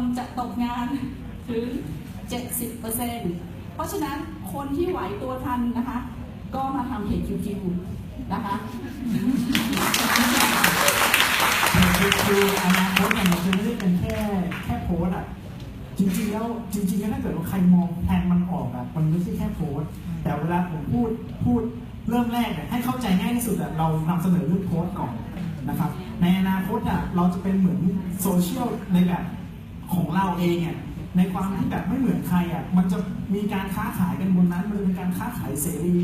คนจะตกงานถึง 70%เพราะฉะนั้นคนที่ไหวตัวทันนะคะ ก็มาทำเพจคิวๆนะคะคือคืออนาคตเนี่ยมันจะไม่ได้เป็นแค่แค่โพสอะจริงๆแล้วจริงๆแล้วถ้าเกิดว่าใครมองแผนมันออกอะมันไม่ใช่แค่โพสต์แต่เวลาผมพูดพูดเริ่มแรกเนี่ยให้เข้าใจง่ายที่สุดอะเรานำเสนอเรื่องโพสต์ก่อนนะครับ ในอนาคตอะเราจะเป็นเหมือนโซเชียลในแบบ ของเราเองเนี่ยในความที่แบบไม่เหมือนใครอะมันจะมีการค้าขายกันบนนั้น มันจะเป็นการค้าขายเสรี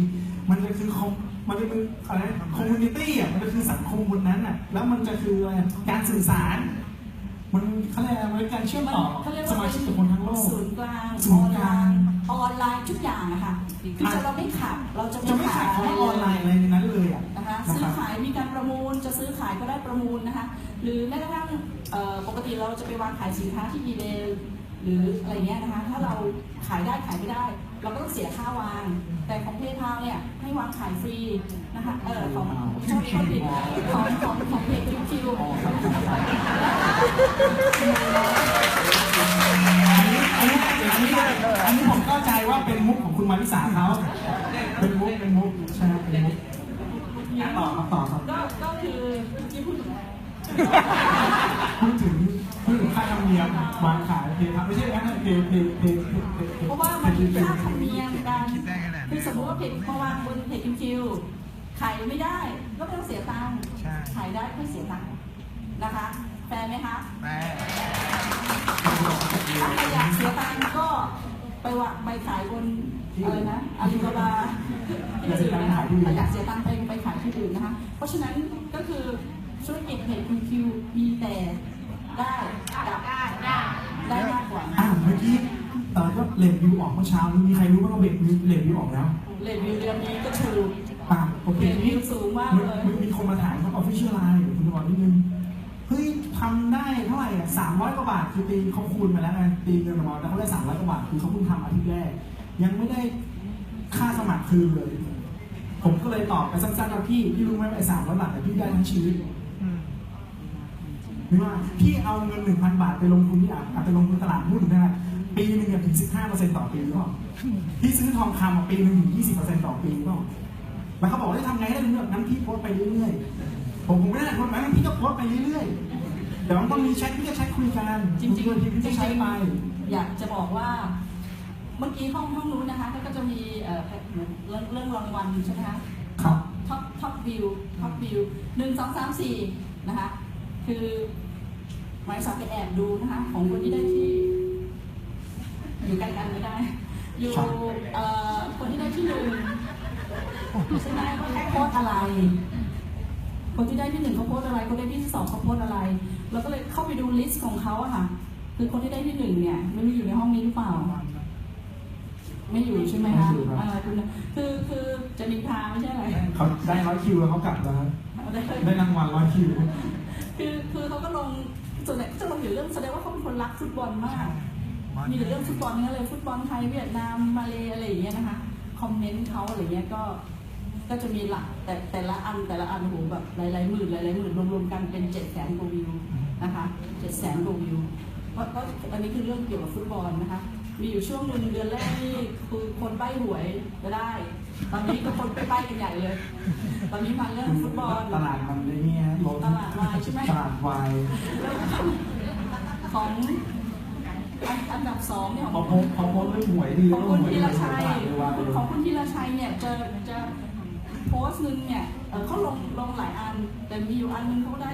มันจะคือคอมมันจะเป็นอะไรคอมมูนิตี้อะมันจะคือสังคมบนนั้นอะแล้วมันจะคืออะไรการสื่อสาร มันเขาเรียกอะไรมันเป็นการเชื่อมต่อเขาเรียกสว่ามาชิกกับคนทั้งโลก ศูนย์กลางศูนย์กลาง ออนไลน์ทุกอย่างอะค่ะคือจะเราไม่ขับเราจะจะไม่ขายคำว่าออนไลน์อะไรในนั้นเลยอะนะคะนะซื้คอรับขายมีการประมูลจะซื้อขายก็ได้ประมูลนะคะ หรือแม้กระทั่งเอ่อปกติเราจะไปวางขายสินค้าที่ eBay หรืออะไรเงี้ยนะคะ ถ้าเราขายได้ขายไม่ได้ เราก็ต้องเสียค่าวาง แต่ของเพย์พาเนี่ยให้วางขายฟรีนะคะเออของชอบชอบดิของของของเพจคิวคิวอั นนี้อันนี้อันนี้อันนี้ผมเข้าใจว่าเป็นมุกของคุณมาริสาเขาเป็นมุกเป็นมุกใช่ไหมเป็นมุกต่อครับต่อครับก็ก็คือที่พูดถึงพูดถึงพูดถึงค่าธรรมเนียมวางขายเพย์ครับไม่ใช่นะเพย์เพย์เพย์เพย์เพย์เพราะว่ามันมีค่าธรรมเนียมการคิดได้ขนาดนี้คือสมมติว่าเพจมาวางบนเพจคิวคิวขายไม่ได้ก็ไม่ต้องเสียตังค์ใช่ขายได้ไม่เสียตังค์นะคะแฟร์ไหมคะ ไปวางไปขายบนอะไรนะอาลีบาบาที่อื่นนะคะถ้าอยากเสียตังค์ไปไปขายที่อื่นนะคะ เพราะฉะนั้นก็คือธุรกิจเพจคิวคิวมีแต่ได้กับได้ได้มากกว่าอ่าเมื่อกี้ตอนก็เลนวิวออกเมื่อเช้านี้มีใครรู้บ้างว่าเบรกเลนวิวออกแล้วเลนวิวเดือนนี้ก็ถูกอ่าโอเคเลนวิวสูงมากเลยมีมีคนมาถามเขาออฟฟิเชียลไลน์คุณบอกนิดนึง เฮ้ยทำได้เท่าไห ร้อยกว่าบาทคือตีเขาคูณมาแล้วไงตีเงินออกมาแล้วเขาได้สามร้อยกว่าบาทคือเขาเพิ่งทำอาทิตย์แรก ยังไม่ได้ค่าสมัครคืนเลย ผมก็เลยตอบไปสั้นๆว่าพี่พี่รู้ไหมไอ้สามร้อยบาทแต่พี่ได้ทั้งชีวิตนึกว่าพี่เอาเงินหนึ่งพันบาทไปลงทุนที่อะอะลงทุนตลาดหุ้นได้ปีหนึงเนี่ยถึงสิบห้าเปอร์เซ็นต์ต่อปีหรือเปล่าพี่ซื้อทองคำปีหนึ่งถึงยี่สิบเปอร์เซ็นต์ต่อปีหรือเปล่าแล้วเขาบอกว่าจะทำไงให้ได้เรื่องนั้นพี่โพสไปเรื่อยๆผมผมไม่ได้โพสต์ไปงั้นพี่ก็โพสไปเรื่อยๆ เดี๋ยวมันต้องมีแชทพี่ก็แชทคุยกันจริงๆจริงพี่ก็ใช้ไปๆอยากจะบอกว่า เมื่อกี้ห้องห้องนู้นนะคะก็จะมีเอ่อเหมือนเรื่องเรื่องรางวัลใช่ไหมคะครับ ท็อปท็อปวิวท็อปวิวหนึ่งสองสามสี่นะคะคือหมายสอบไปแอบดูนะคะของคนที่ได้ที่ อยู่ใกล้กันไม่ได้ อยู่ครับ เอ่อคนที่ได้ที่หนึ่งใช่ไหมเขาโพสต์อะไร คนที่ได้ที่หนึ่งเขาโพสต์อะไร คนที่ได้ที่สองเขาโพสต์อะไร เราก็เลยเข้าไปดูลิสต์ของเขาอะค่ะ คือคนที่ได้ที่หนึ่งเนี่ยไม่รู้อยู่ในห้องนี้หรือเปล่า ไม่อยู่ใช่ไหมคะไม่อยู่ครับอ่าคุณคือคือจะนินทาไม่ใช่อะไรเขาได้ร้อยคิวแล้วเขากลับแล้วได้ได้รางวัลร้อยคิวคือคือเขาก็ลงส่วนใหญ่ก็จะลงอยู่เรื่องแสดงว่าเขาเป็นคนรักฟุตบอลมาก มีแต่เรื่องฟุตบอลนั่นเลยฟุตบอลไทยเวียดนามมาเลอะไรอย่างเงี้ยนะคะคอมเมนต์เขาอะไรเงี้ยก็ ก็จะมีหลักแต่แต่ละอันแต่ละอันโอ้โหแบบหลายๆหมื่นหลายๆหมื่นรวมๆกันเป็นเจ็ดแสนกว่าวิวนะคะเจ็ดแสนกว่าวิวเพราะเพราะอันนี้คือเรื่องเกี่ยวกับฟุตบอลนะคะ มีอยู่ช่วงหนึ่งเดือนแรกนี่คือคนใบ้หวยจะได้ ตอนนี้ก็คนไปใบ้กันใหญ่เลย ตอนนี้มาเรื่องฟุตบอลตลาดมันในนี้ฮะลดตลาดวายใช่ไหมตลาดวายของอันอันดับสองเนี่ยพอโพสต์พอโพสต์เรื่องหวยดีขแล้อวงก็คุณหวยธีดีรตชัยลาดเลยวายเลยของคุณธีรชัยเนี่ยจะจะ โพสต์หนึ่งเนี่ยเขาลงลงหลายอัน แต่มีอยู่อันหนึงเขาได้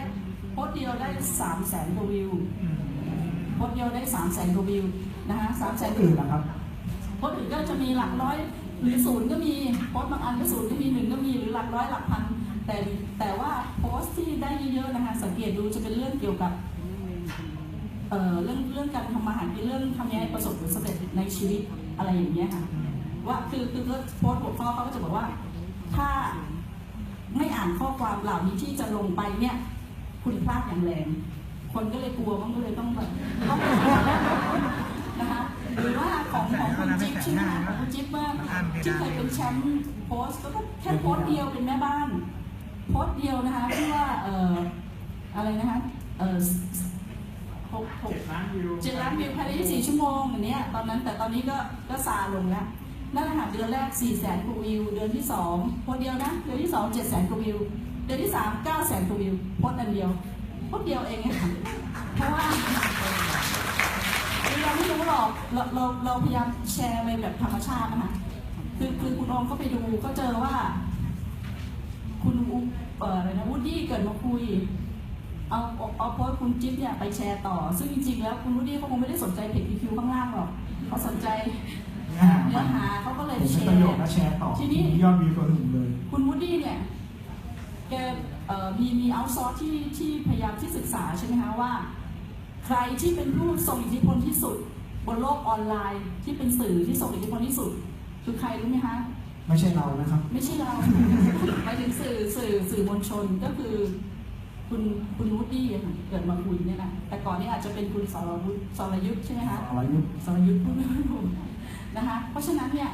โพสต์เดียวได้สามแสนกว่าวิวโพสต์เดียวได้สามแสนกว่าวิวนะคะสามแสนอื่นนะครับโพสต์อื่นก็จะมีหลักร้อยหรือศูนย์ก็มีโพสต์บางอันก็ศูนย์ก็มีหนึ่งก็มีหรือหลักร้อยหลักพัน แต่แต่ว่าโพสต์ที่ได้เยอะๆนะคะสังเกตดูจะเป็นเรื่องเกี่ยวกับเอ่อเรื่องเรื่องการทำมาหากินเรื่องทำยังไงประสบผลสำเร็จในชีวิตอะไรอย่างเงี้ยค่ะว่าคือคือก็โพสต์หัวข้อเขาก็จะบอกว่า ถ้าไม่อ่านข้อความเหล่านี้ที่จะลงไปเนี่ย คุณพลาดอย่างแรง คนก็เลยกลัวมันก็เลยต้องแบบต้องนะคะหรือว่าของของคุณจิ๊บใช่ไหมคะของคุณจิ๊บว่าที่เคยเป็นแชมป์โพสต์ก็แค่โพสต์เดียวเป็นแม่บ้าน โพสต์เดียวนะคะที่ว่าเอ่ออะไรนะคะเอ่อหกหกเจ็ดล้านวิวเจ็ดล้านวิวภายใน24ชั่วโมงอย่างเนี้ยตอนนั้นแต่ตอนนี้ก็ก็ซาลงแล้วนั่น แหละค่ะเดือนแรก4แสนกว่าวิว เดือนที่2คนเดียวนะ เดือนที่2 7แสนกว่าวิว เดือนที่ 3 9แสนกว่าวิวโพสต์อันเดียวโพสต์เดียวเองอะค่ะเพราะว่าเราไม่รู้หรอกเราเราเราพยายามแชร์ไปแบบธรรมชาตินะคะคือคือคุณออมก็ไปดูก็เจอว่า คุณอูเอ่ออะไรนะวูดดี้เกิดมาคุยเอาเอาโพสต์คุณจิ๊บเนี่ยไปแชร์ต่อ ซึ่งจริงๆแล้วคุณวูดดี้เขาคงไม่ได้สนใจเพจคิวข้างล่างหรอกเขาสนใจ เนื้อหาเนื้มัอนหาเขาก็เลยผมแชเป็นประโยชร์น์และแชร์ต่อทีนี้มียอดวิวตัวหนึ่งเลย คุณวูดดี้เนี่ยแกเอ่อมีมีเอาซอร์ที่ที่พยายามที่ศึกษาใช่ไหมคะว่า ใครที่เป็นผู้ทรงอิทธิพลที่สุด บนโลกออนไลน์ที่เป็นสื่อที่ทรงอิทธิพลที่สุด คือใครรู้ไหมคะไม่ใช่เรานะครับ ไม่ใช่เราหมายถึงสื่อสื่อสื่อมวลชนก็คือคุณคุณวูดดี้อะค่ะเกิดมาคุยเนี่ยนะแต่ก่อนนี้อาจจะเป็นคุณสรวุฒิสรยุทธ์ใช่ไหมคะอะไรยุทธสรยุทธ์พูดไม่ถูก นะคะ เพราะฉะนั้นเนี่ย